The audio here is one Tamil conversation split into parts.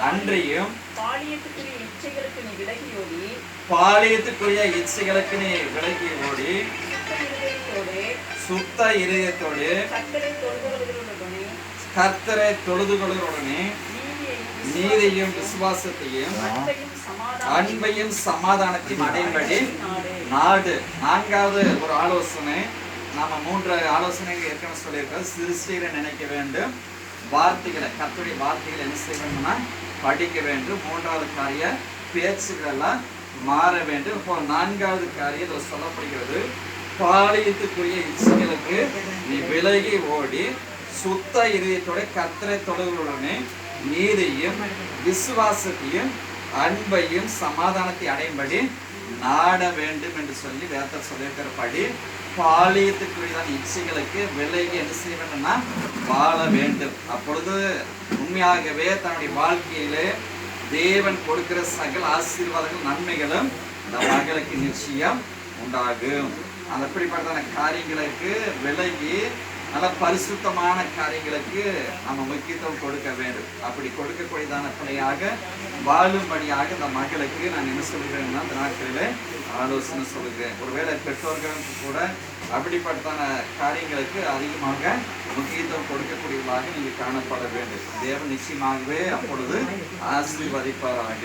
அன்றியும் பாலியத்துக்குரிய இச்சைகளுக்கு நீ விலகியோடி பாலியத்துக்குரிய இச்சைகளுக்கு நீ விலகி ஓடி சுத்த இருதயத்தோடு கர்த்தரை தொழுதுகளுடனே நீதியும் விசுவாசத்தையும் அன்பையும் சமாதானத்தையும் அடையும்படி நாடு. நாடு. நான்காவது ஒரு ஆலோசனை. நாம மூன்று ஆலோசனைகள் ஏற்கனவே சொல்லியிருக்கோம். சிறுசீரை நினைக்க வேண்டும். வார்த்தைகளை கத்துடைய வார்த்தைகளை என்ன செய்ய வேண்டும்னா படிக்க வேண்டும். மூன்றாவது காரிய பேச்சுகளெல்லாம் மாற வேண்டும். இப்போ நான்காவது காரியம் இதில் சொல்லப்படுகிறது பாலியத்துக்குரிய இச்சைகளுக்கு நீ விலகி ஓடி சுத்த இதயத்தோட கத்தரை தொடர்களுடனே நீதியும் விசுவாசத்தையும் அன்பையும் சமாதானத்தை அடையும்படி நாட வேண்டும் என்று சொல்லி வேதத்தில் சொல்லியிருக்கிறபடி பாலியத்துக்குரியதான இச்சைகளுக்கு விலகி என்ன செய்ய வேண்டும்னா வாழ வேண்டும். அப்பொழுது உண்மையாகவே தன்னுடைய வாழ்க்கையிலே தேவன் கொடுக்கிற சகல ஆசீர்வாதங்கள் நன்மைகளும் இந்த மகளுக்கு நிச்சயம் உண்டாகும். அந்த அப்படிப்பட்டதான காரியங்களுக்கு விலகி நல்ல பரிசுத்தமான காரியங்களுக்கு நம்ம முக்கியத்துவம் கொடுக்க வேண்டும். அப்படி கொடுக்கக்கூடியதான பிள்ளையாக வாழும்படியாக இந்த மகளுக்கு நான் என்ன சொல்கிறேன்னா இந்த நாட்களில் ஆலோசனை சொல்கிறேன் ஒருவேளை பெற்றோர்களுக்கு கூட அப்படிப்பட்டதான காரியங்களுக்கு அதிகமாக முக்கியத்துவம் கொடுக்கக்கூடியவர்களாக நீங்கள் காணப்பட வேண்டும். தேவன் நிச்சயமாகவே அப்பொழுது ஆசீர்வதிப்பாராக.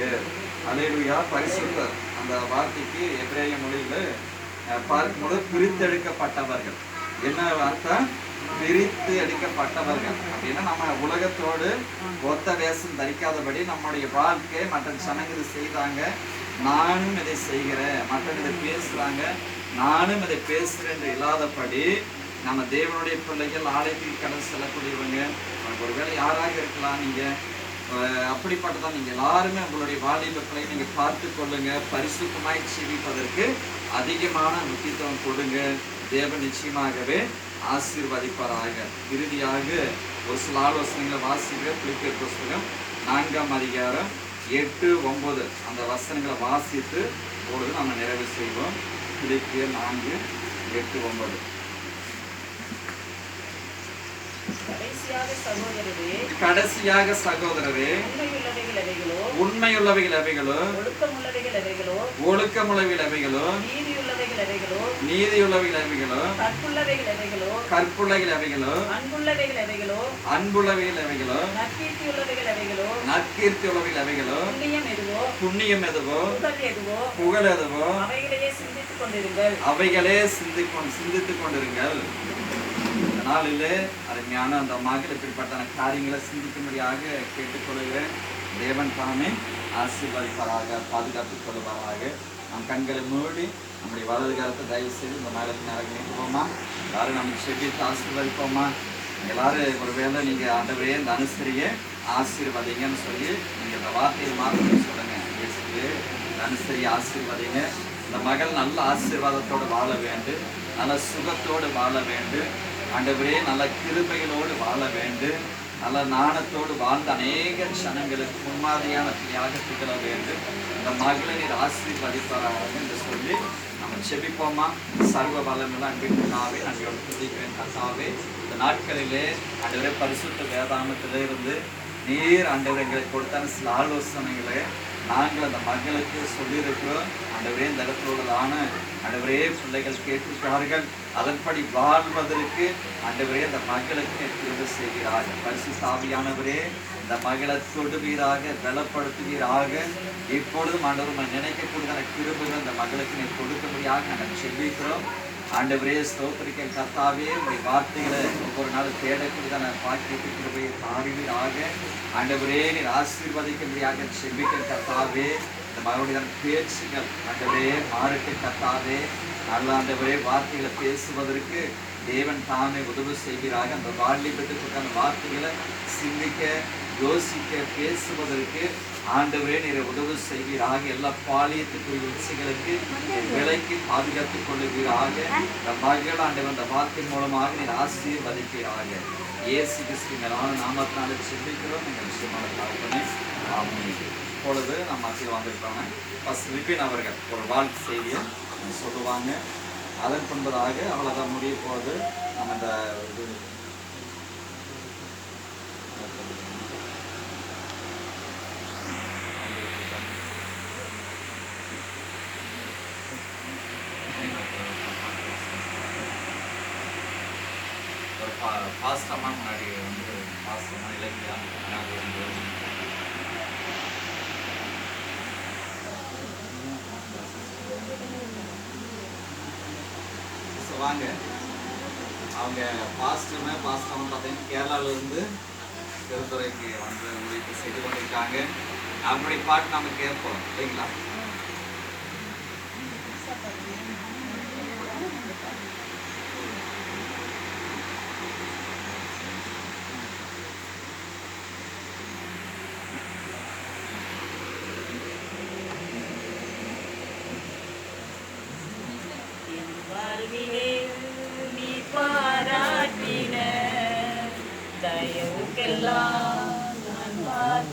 அலையா பரிசுத்தர். அந்த வார்த்தைக்கு எபிரேய மொழியில் பார்க்கும்போது பிரித்தெடுக்கப்பட்டவர்கள். என்ன வார்த்தை? பிரித்து எடுக்கப்பட்டவர்கள். அப்படின்னா நம்ம உலகத்தோடு ஒத்த வேஷம் தரிக்காதபடி நம்முடைய வாழ்க்கை மற்ற ஜனங்கள் செய்தாங்க. நானும் இதை செய்கிறேன். மற்றவங்க இதை பேசுறாங்க. நானும் இதை பேசுறேன் என்று இல்லாதபடி நம்ம தேவனுடைய பிள்ளைகள் ஆலயத்துக்கு கடந்து செல்லக்கூடியவங்க ஒருவேளை யாராக இருக்கலாம் நீங்க. அப்படிப்பட்டதான் நீங்க எல்லாருமே உங்களுடைய வாலிபர்களை நீங்க பார்த்து கொள்ளுங்க. பரிசுத்தமாய் ஜீவிப்பதற்கு அதிகமான முக்கியத்துவம் கொடுங்க. தேவன் நிச்சயமாகவே ஆசீர்வதிப்பாராக. இறுதியாக ஒரு சில ஆலோசனைகளை வாசிக்க பிலிப்பியர் புஸ்தகம் நான்காம் அதிகாரம் எட்டு ஒன்பது. அந்த வசனங்களை வாசித்து பொழுது நம்ம நிறைவு செய்வோம். பிலிப்பியர் நான்கு எட்டு ஒன்பது. கடைசியாக சகோதரரே கடைசியாக சகோதரரே உண்மையுள்ளவைகள் எவைகளோ ஒழுக்கமுள்ளவைகள் எவைகளோ நீதியுள்ளவைகள் எவைகளோ கற்புள்ளவைகள் எவைகளோ அன்புள்ளவைகள் எவைகளோ நற்கீர்த்தி உள்ளவைகள் எவைகளோ புண்ணியம் எதுவோ புகழ் எதுவோ அவைகளையே சிந்தித்துக் கொண்டிருங்கள். அவைகளே சிந்தித்துக் கொண்டிருங்கள். நாளிலே அருமையான அந்த மகள் இப்படிப்பட்ட காரியங்களை சிந்திக்கும்படியாக கேட்டுக்கொள்கிறேன். தேவன் தாமே ஆசீர்வதிப்பாராக பாதுகாத்துக் கொள்வாராக நம் கண்களை மூடி நம்முடைய வலது காலத்தை தயவு செய்து இந்த மகளுக்கு நேரம் எல்லாரும் நம்ம செவித்து ஆசீர்வதிப்போமா? எல்லாரும் ஒருவேளை நீங்கள் ஆண்டவரே இந்த அனுசரியை ஆசீர்வதிங்கன்னு சொல்லி நீங்கள் இந்த வார்த்தையை மாற்றி சொல்லுங்கள் இயேசுவே இந்த அனுசரி ஆசீர்வதிங்க. இந்த மகள் நல்ல ஆசீர்வாதத்தோடு வாழ வேண்டும் நல்ல சுகத்தோடு வாழ வேண்டும். ஆண்டவரே நல்ல கிருபைகளோடு வாழ வேண்டும். நல்ல நாணத்தோடு வாழ்ந்த அநேக ஜனங்களுக்கு முன்மாதிரியான தியாக திகழ வேண்டும். இந்த மகளை நீர் ஆசீர்வதிப்பாராக என்று சொல்லி நம்ம செபிப்போமா சர்வ வல்லமுள்ள அன்பிற்காவே நன்றியோடு துதிக்கிறேன் கத்தாவே இந்த நாட்களிலே ஆண்டவரே பரிசுத்த வேதாமத்திலிருந்து நீர் ஆண்டவர் எங்களுக்கு கொடுத்தான சில ஆலோசனைகளை நாங்கள் அந்த மகளுக்கு சொல்லியிருக்கிறோம். அண்டவரே இந்த இடத்துல உள்ளதான ஆண்டவரே பிள்ளைகள் கேட்டிருக்கிறார்கள் அதன்படி வாழ்வதற்கு அண்டவரே அந்த மகளுக்கு கிருபை செய்கிறார். பரிசு சாவியானவரே இந்த மகளை தொடுவீராக பலப்படுத்துவீராக. இப்பொழுதும் ஆண்டவர் நினைக்கக்கூடிய கிருபுகள் அந்த மகளுக்கு நீ கொடுக்கும்படியாக நாங்கள் செல்விக்கிறோம் ஆண்டவரே ஸ்தோத்திரிக்க கர்த்தாவே உங்களுடைய வார்த்தைகளை ஒவ்வொரு நாளும் தேடக்கூடியதான பாக்கியத்தை கிருபையை தாருவீராக ஆண்டவரே நீர் ஆசீர்வதிக்கும்படியாக செல்விக்க கர்த்தாவே. இந்த மகளுடைய பேச்சுகள் ஆண்டவரே மாறுட்டு கத்தாதே. நல்ல ஆண்டவரே வார்த்தைகளை பேசுவதற்கு தேவன் தாமே உதவி செய்கிறாக அந்த வாலிபத்துக்கு அந்த வார்த்தைகளை சிந்திக்க யோசிக்க பேசுவதற்கு ஆண்டவரே நீரை உதவி செய்வீராக எல்லா பாலியத்துக்குரிய இச்சைகளுக்கு விலைக்கு பாதுகாத்துக் கொள்ளுவீராக. இந்த மகள் ஆண்டவர் அந்த வார்த்தை மூலமாக நீர் ஆசீர்வதிப்பீராக. இயேசு கிறிஸ்து மேலான நாமத்தினால செபிக்கிறோம். எங்கள் விஷயமான தகவலே ஆமென். இப்பொழுது நம்ம மத்தியில் வந்திருக்கிறோங்க ஃபஸ்ட் விபின் அவர்கள் ஒரு வாழ்த்து செய்தியை சொல்லுவாங்க. அதன் பின்பதாக அவ்வளோதான் முடிய போது நம்ம இந்த இது ஒரு பா பாஸ்டமாக முன்னாடி வந்து பாஸ்டமாக வந்து வாங்க. அவங்க பாஸ்டர்னா பாஸ்டர்னு பார்த்தீங்கன்னா கேரளால இருந்து திருத்துறைக்கு வந்து உங்களுக்கு செய்து கொண்டிருக்காங்க. அப்படி பாட்டு நாம கேட்போம் இல்லைங்களா? என் தயவுக்கெல்லாம் நான்